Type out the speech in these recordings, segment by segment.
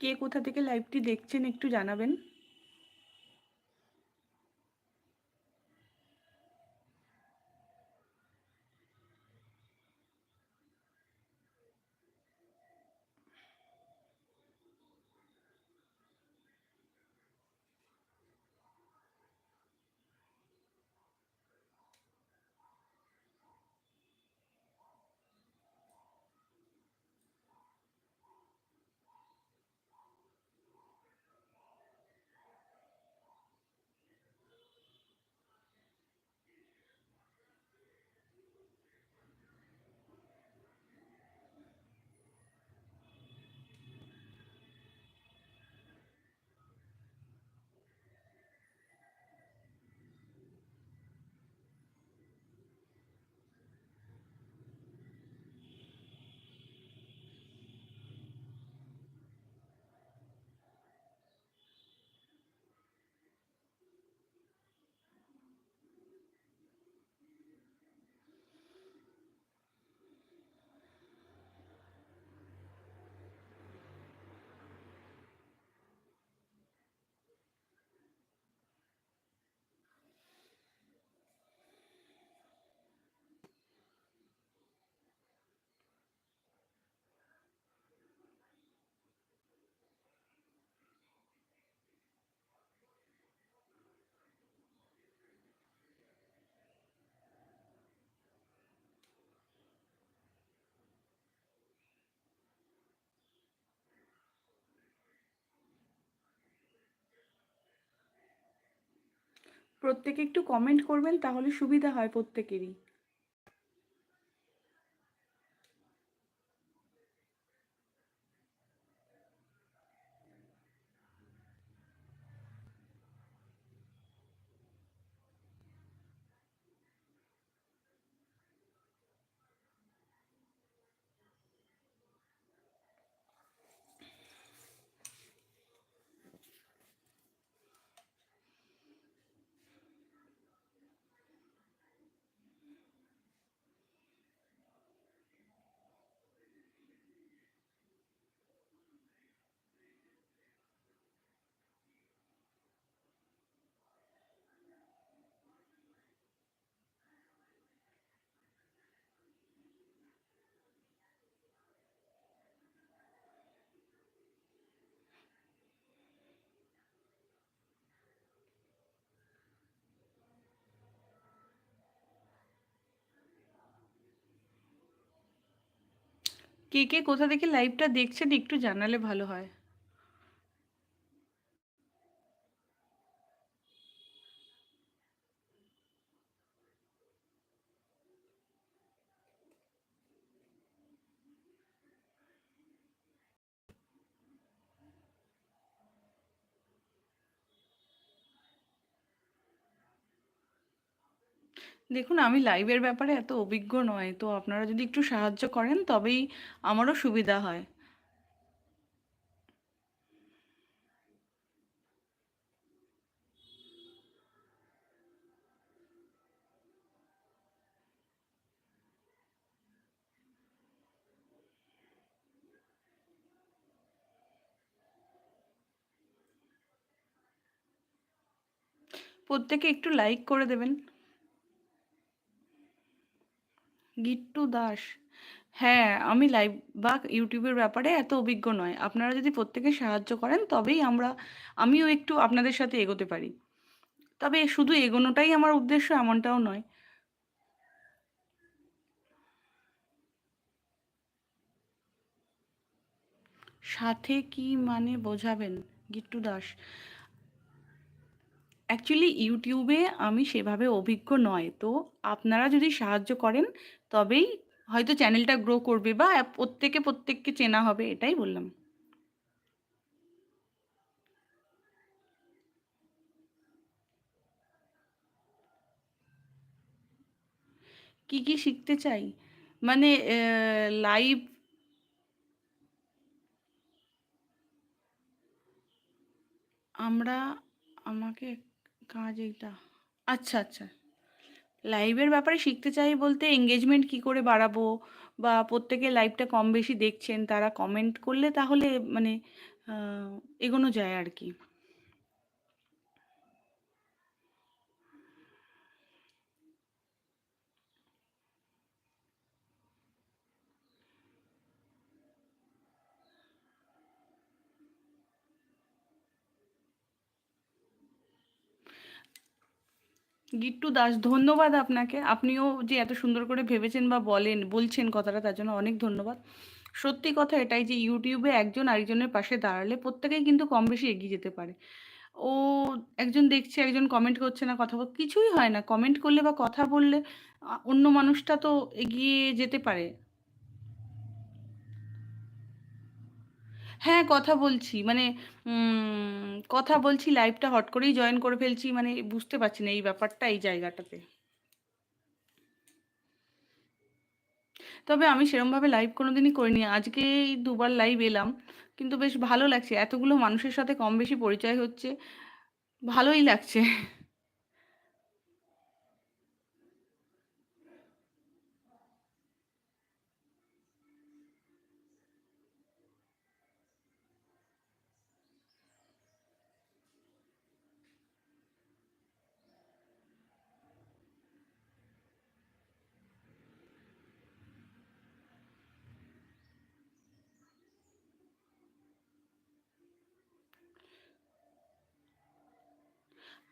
কে কোথা থেকে লাইভটি দেখছেন একটু জানাবেন। প্রত্যেকে একটু কমেন্ট করবেন তাহলে সুবিধা হয় প্রত্যেকেরই। কে কে কোথা থেকে লাইভটা দেখছেন একটু জানালে ভালো হয়। দেখুন, আমি লাইভের ব্যাপারে এত অভিজ্ঞ নয় তো আপনারা যদি একটু সাহায্য করেন, তবেই আমারও সুবিধা হয়। প্রত্যেকে একটু লাইক করে দেবেন। গিট্টু দাস। হ্যাঁ আমি লাইভ বা ইউটিউবের ব্যাপারে এত অভিজ্ঞ নয়। আপনারা যদি প্রত্যেকে সাহায্য করেন, তবেই আমরা, আমিও একটু আপনাদের সাথে এগোতে পারি। তবে শুধু এগোনোটাই আমার উদ্দেশ্য, এমনটাও নয়। সাথে কি মানে বোঝাবেন? গিট্টু দাস। অ্যাকচুয়ালি ইউটিউবে আমি সেভাবে অভিজ্ঞ নয়। তো আপনারা যদি সাহায্য করেন তবেই হয়তো চ্যানেলটা গ্রো করবে বা প্রত্যেকে প্রত্যেককে চেনা হবে, এটাই বললাম। কি কি শিখতে চাই? মানে লাইভ আমরা, আমাকে কাজ এইটা আচ্ছা আচ্ছা। লাইভের ব্যাপারে শিখতে চাই বলতে এঙ্গেজমেন্ট কি করে বাড়াবো? বা প্রত্যেকে লাইভটা কম বেশি দেখছেন, তারা কমেন্ট করলে তাহলে মানে এগোনো যায় আর কি। গিট্টু দাস, ধন্যবাদ আপনাকে। আপনিও যে এত সুন্দর করে ভেবেছেন বা বলেন, বলছেন কথাটা, তার জন্য অনেক ধন্যবাদ। সত্যি কথা এটাই যে ইউটিউবে একজন আরেকজনের পাশে দাঁড়ালে প্রত্যেকেই কিন্তু কম বেশি এগিয়ে যেতে পারে। ও একজন দেখছে, একজন কমেন্ট করছে না, কথা কিছুই হয় না। কমেন্ট করলে বা কথা বললে অন্য মানুষটা তো এগিয়ে যেতে পারে। হ্যাঁ কথা বলছি। মানে কথা বলছি লাইভটা হট করেই জয়েন করে ফেলছি মানে বুঝতে পারছি না এই ব্যাপারটা এই জায়গাটাতে। তবে আমি সেরমভাবে লাইভ কোনোদিনই করিনি। আজকে দুবার লাইভ এলাম, কিন্তু বেশ ভালো লাগছে। এতগুলো মানুষের সাথে কম বেশি পরিচয় হচ্ছে। ভালোই লাগছে।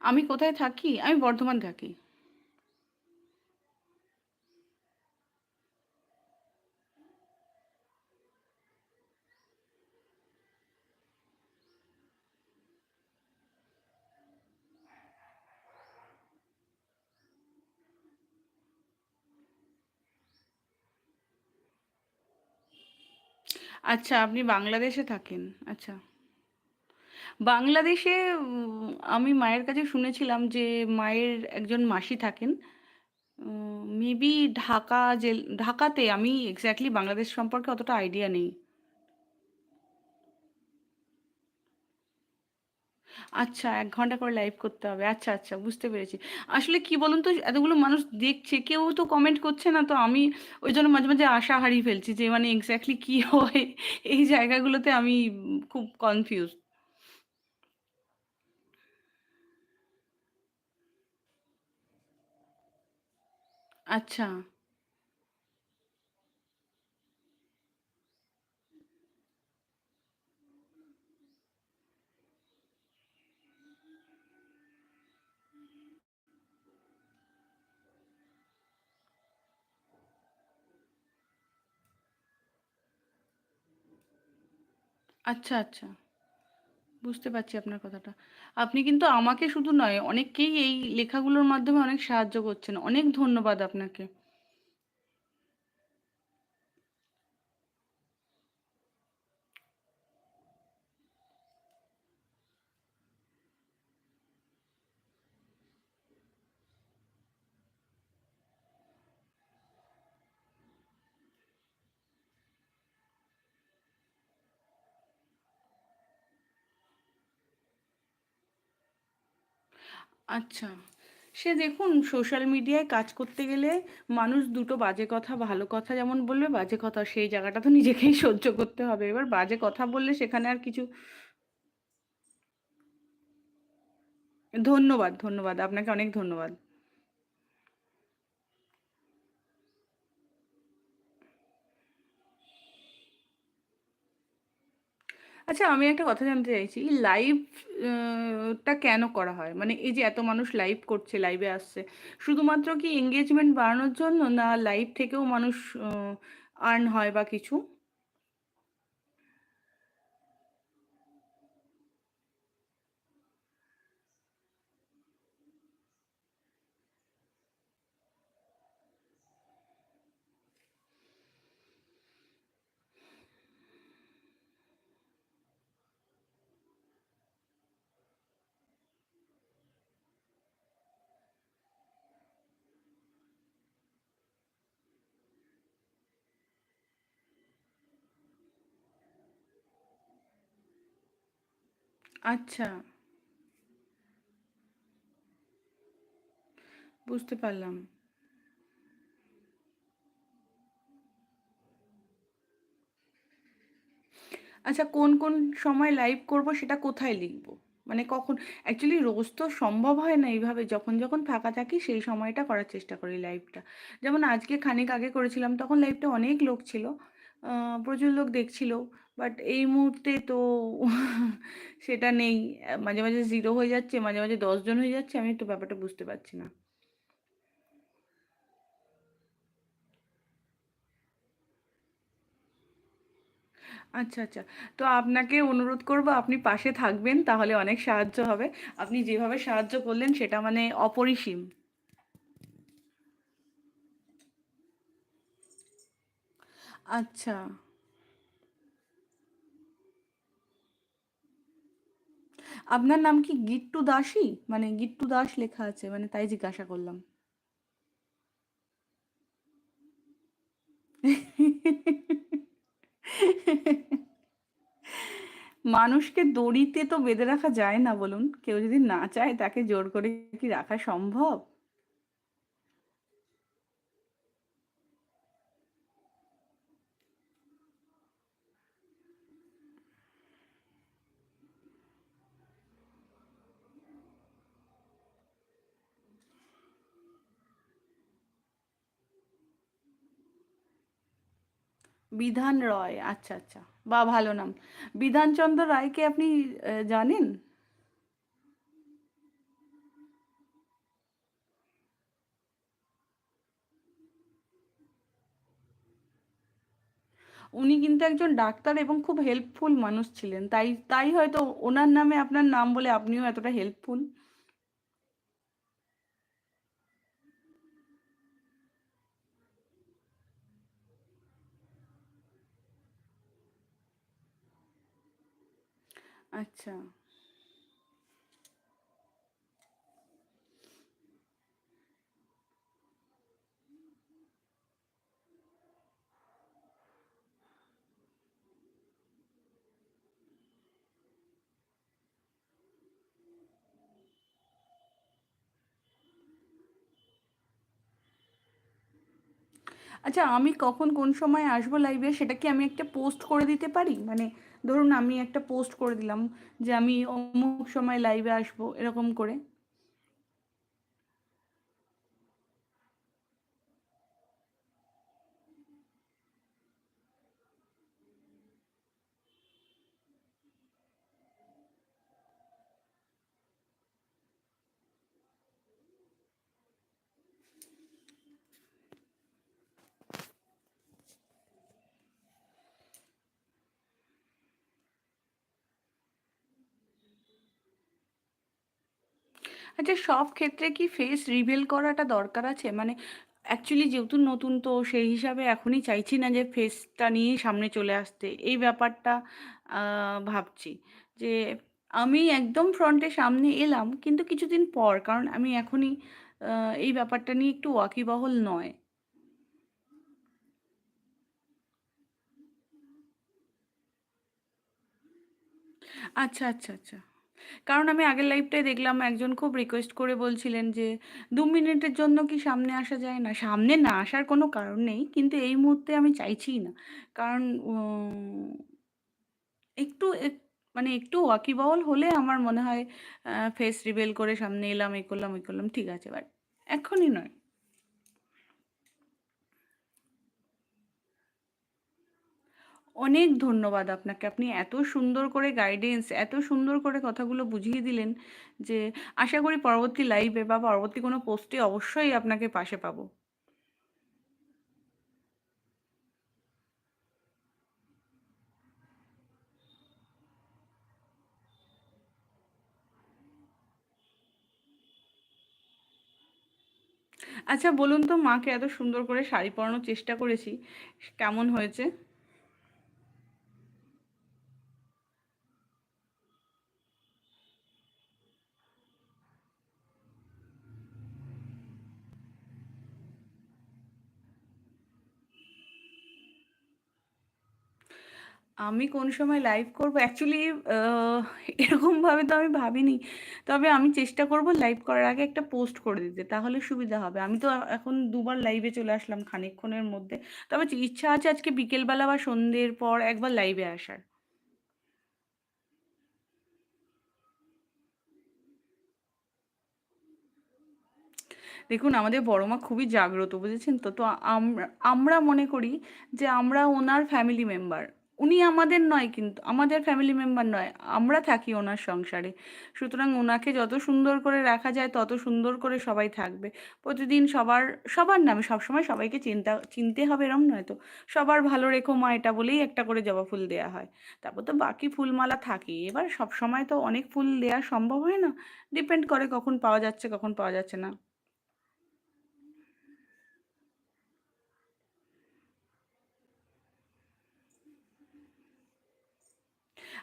আমি কোথায় থাকি? আমি বর্ধমান থাকি। আচ্ছা আপনি বাংলাদেশে থাকেন। আচ্ছা। বাংলাদেশে আমি মায়ের কাছে শুনেছিলাম যে মায়ের একজন মাসি থাকেন মেবি ঢাকা জেল, ঢাকাতে আমি এক্স্যাক্টলি বাংলাদেশ সম্পর্কে অতটা আইডিয়া নেই। আচ্ছা এক ঘণ্টা করে লাইভ করতে হবে। আচ্ছা আচ্ছা বুঝতে পেরেছি। আসলে কি বলুন তো, এতগুলো মানুষ দেখছে, কেউ তো কমেন্ট করছে না, তো আমি ওই জন্য মাঝে মাঝে আশা হারিয়ে ফেলছি যে মানে এক্স্যাক্টলি কি হয়, এই জায়গাগুলোতে আমি খুব কনফিউজ আচ্ছা আচ্ছা আচ্ছা বুঝতে পারছি আপনার কথাটা। আপনি কিন্তু আমাকে শুধু নয়, অনেককেই এই লেখাগুলোর মাধ্যমে অনেক সাহায্য করছেন। অনেক ধন্যবাদ আপনাকে। আচ্ছা। সে দেখুন সোশ্যাল মিডিয়ায় কাজ করতে গেলে মানুষ দুটো বাজে কথা, ভালো কথা যেমন বলবে, বাজে কথা সেই জায়গাটা তো নিজেকেই সহ্য করতে হবে। এবার বাজে কথা বললে সেখানে আর কিছু ধন্যবাদ ধন্যবাদ। আপনাকে অনেক ধন্যবাদ। আচ্ছা আমি একটা কথা জানতে চাইছি। লাইভটা কেন করা হয়? মানে এই যে এত মানুষ লাইভ করছে লাইভে আসছে, শুধুমাত্র কি এঙ্গেজমেন্ট বাড়ানোর জন্য না লাইভ থেকেও মানুষ আর্ন হয় বা কিছু? আচ্ছা। বুঝতে পারলাম। আচ্ছা কোন কোন সময় লাইভ করব সেটা কোথায় লিখব? মানে কখন? অ্যাকচুয়ালি রোজ তো সম্ভব হয় না এইভাবে। যখন যখন ফাঁকা থাকি সেই সময়টা করার চেষ্টা করি লাইভটা যেমন আজকে খানিক আগে করেছিলাম, তখন লাইভটা অনেক লোক ছিল। প্রচুর লোক দেখছিল। বাট এই মুহূর্তে তো সেটা নেই মাঝে মাঝে জিরো হয়ে যাচ্ছে মাঝে মাঝে দশজন হয়ে যাচ্ছে আমি তো ব্যাপারটা বুঝতে পারছি না আচ্ছা, আচ্ছা। তো আপনাকে অনুরোধ করব আপনি পাশে থাকবেন তাহলে অনেক সাহায্য হবে। আপনি যেভাবে সাহায্য করলেন সেটা মানে অপরিসীম। আচ্ছা। আপনার নাম কি গিট্টু দাসই? মানে গিট্টু দাস লেখা আছে মানে তাই জিজ্ঞাসা করলাম। মানুষকে দড়িতে তো বেঁধে রাখা যায় না বলুন? কেউ যদি না চায় তাকে জোর করে কি রাখা সম্ভব? বিধান রয় আচ্ছা আচ্ছা বা ভালো নাম। বিধানচন্দ্র রায়কে আপনি জানেন? উনি কিন্তু একজন ডাক্তার এবং খুব হেল্পফুল মানুষ ছিলেন। তাই তাই হয়তো ওনার নামে আপনার নাম বলে আপনিও এতটা হেল্পফুল আচ্ছা। আচ্ছা আমি কখন কোন সময় আসব লাইভে সেটা কি আমি একটা পোস্ট করে দিতে পারি? মানে ধরুন আমি একটা পোস্ট করে দিলাম যে আমি অমুক সময় লাইভে আসব এরকম করে। আচ্ছা সব ক্ষেত্রে কি ফেস রিভিল করাটা দরকার আছে? মানে অ্যাকচুয়ালি যেহেতু নতুন, তো সেই হিসাবে এখনই চাইছি না যে ফেসটা নিয়েই সামনে চলে আসতে। এই ব্যাপারটা ভাবছি যে আমি একদম ফ্রন্টে সামনে এলাম, কিন্তু কিছুদিন পর, কারণ আমি এখনই এই ব্যাপারটা নিয়ে একটু ওয়াকিবহল নয়। আচ্ছা আচ্ছা আচ্ছা। কারণ আমি আগের লাইভটায় দেখলাম একজন খুব রিকোয়েস্ট করে বলছিলেন যে, দু মিনিটের জন্য কি সামনে আসা যায় না? সামনে না আসার কোনো কারণ নেই, কিন্তু এই মুহূর্তে আমি চাইছিই না। কারণ একটু মানে একটু ওয়াকিবহল হলে আমার মনে হয় ফেস রিভেল করে সামনে এলাম এই করলাম, ওই করলাম, ঠিক আছে বাট এখনই নয়। অনেক ধন্যবাদ আপনাকে। আপনি এত সুন্দর করে গাইডেন্স এত সুন্দর করে কথাগুলো বুঝিয়ে দিলেন যে আশা করি পরবর্তী লাইভে বা পরবর্তী কোনো পোস্টে অবশ্যই আপনাকে পাশে পাবো। আচ্ছা বলুন তো মাকে এত সুন্দর করে শাড়ি পরানোর চেষ্টা করেছি, কেমন হয়েছে? আমি কোন সময় লাইভ করব? অ্যাকচুয়ালি এরকমভাবে তো আমি ভাবিনি। তবে আমি চেষ্টা করব লাইভ করার আগে একটা পোস্ট করে দিতে, তাহলে সুবিধা হবে। আমি তো এখন দুবার লাইভে চলে আসলাম খানিকক্ষণের মধ্যে। তবে ইচ্ছা আছে আজকে বিকেলবেলা বা সন্ধ্যের পর একবার লাইভে আসার। দেখুন, আমাদের বড়মা খুবই জাগ্রত, বুঝেছেন তো? তো আমরা মনে করি যে আমরা ওনার ফ্যামিলি মেম্বার উনি আমাদের নয় কিন্তু, আমাদের ফ্যামিলি মেম্বার নয়, আমরা থাকি ওনার সংসারে। সুতরাং ওনাকে যত সুন্দর করে রাখা যায়, তত সুন্দর করে সবাই থাকবে। প্রতিদিন সবার সবার নামে সবসময় সবাইকে চিন্তা, চিনতে হবে এরম নয় তো। সবার ভালো রেখো মা, এটা বলেই একটা করে জবা ফুল দেওয়া হয়। তারপর তো বাকি ফুলমালা থাকে। এবার সব সময় তো অনেক ফুল দেওয়া সম্ভব হয় না? ডিপেন্ড করে কখন পাওয়া যাচ্ছে, কখন পাওয়া যাচ্ছে না।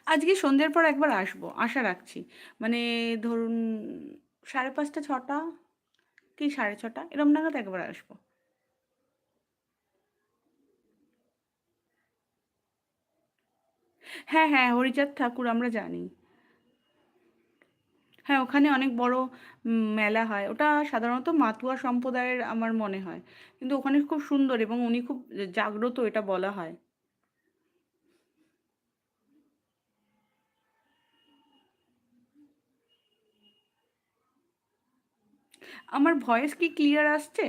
আজকে সন্ধ্যের পর একবার আসব, আশা রাখছি। মানে ধরুন সাড়ে পাঁচটা, ছটা কি সাড়ে ছটা? এরম নাগাদ একবার আসব। হ্যাঁ হ্যাঁ হরিচাঁদ ঠাকুর আমরা জানি। হ্যাঁ ওখানে অনেক বড় মেলা হয়। ওটা সাধারণত মাতুয়া সম্প্রদায়ের আমার মনে হয়। কিন্তু ওখানে খুব সুন্দর এবং উনি খুব জাগ্রত, এটা বলা হয়। আমার ভয়েস কি ক্লিয়ার আসছে?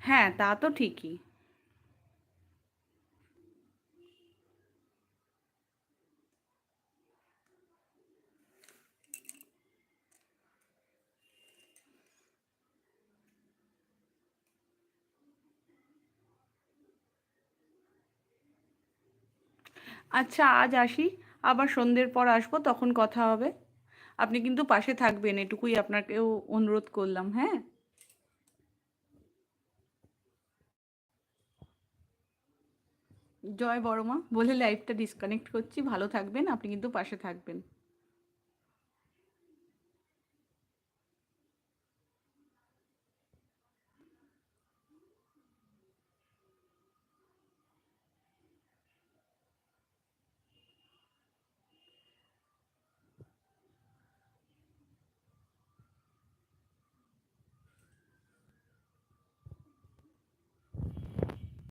হ্যাঁ তা তো ঠিকই। আচ্ছা আজ আসি। আবার সন্ধ্যের পর আসব, তখন কথা হবে। আপনি কিন্তু পাশে থাকবেন, এটুকুই আপনাকেও অনুরোধ করলাম হ্যাঁ? জয় বড়মা, বলে লাইফটা ডিসকানেক্ট করছি। ভালো থাকবেন, আপনি কিন্তু পাশে থাকবেন।